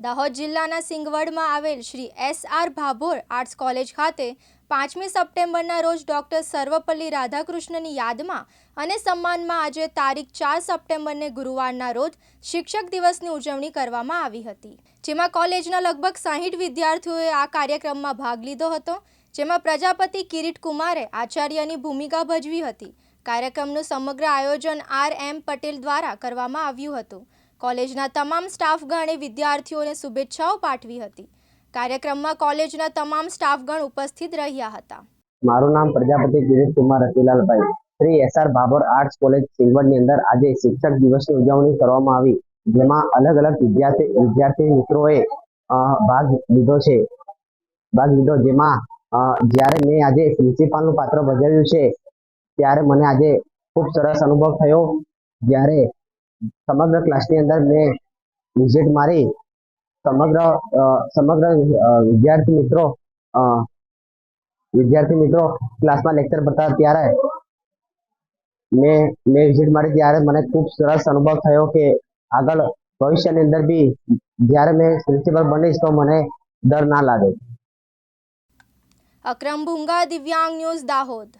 દાહોદ જિલ્લાના સિંગવડમાં આવેલ Shri S R Bhabhor arts college ખાતે પાંચમી સપ્ટેમ્બરના રોજ ડૉક્ટર સર્વપલ્લી રાધાકૃષ્ણની યાદમાં અને સન્માનમાં આજે તારીખ ચાર સપ્ટેમ્બરને ગુરુવારના રોજ શિક્ષક દિવસની ઉજવણી કરવામાં આવી હતી. જેમાં કોલેજના લગભગ સાહીઠ વિદ્યાર્થીઓએ આ કાર્યક્રમમાં ભાગ લીધો હતો. જેમાં પ્રજાપતિ કિરીટ કુમારે આચાર્યની ભૂમિકા ભજવી હતી. કાર્યક્રમનું સમગ્ર આયોજન આર એમ પટેલ દ્વારા કરવામાં આવ્યું હતું. કોલેજના તમામ સ્ટાફગણે વિદ્યાર્થીઓને શુભેચ્છાઓ પાઠવી હતી. કાર્યક્રમમાં કોલેજના તમામ સ્ટાફગણ ઉપસ્થિત રહ્યા હતા. મારું નામ Prajapati Kirit Kumar Ratilalbhai. Shri S R Bhabhor arts college સિલવડની અંદર આજે શિક્ષક દિવસની ઉજવણી કરવામાં આવી, જેમાં અલગ અલગ વિદ્યાર્થી વિદ્યાર્થી મિત્રોએ ભાગ લીધો છે. ભાગ લીધો જેમાં જ્યારે મેં આજે પ્રિન્સિપાલનું પાત્ર ભજવ્યું છે, ત્યારે મને આજે ખૂબ સરસ અનુભવ થયો. જ્યારે સમગ્ર ક્લાસની અંદર મેં વિઝિટ મારી. સમગ્ર સમગ્ર વિદ્યાર્થી મિત્રો વિદ્યાર્થી મિત્રો ક્લાસમાં લેક્ચર ભરતા ત્યારે મેં મેં વિઝિટ મારી ત્યારે મને ખૂબ સરસ અનુભવ થયો કે આગળ ભવિષ્યની અંદર બી જ્યારે મેં પ્રિન્સિપલ બનીશ તો મને ડર ના લાગે. અક્રમ ભૂંગા દિવ્યાંગ ન્યૂઝ દાહોદ.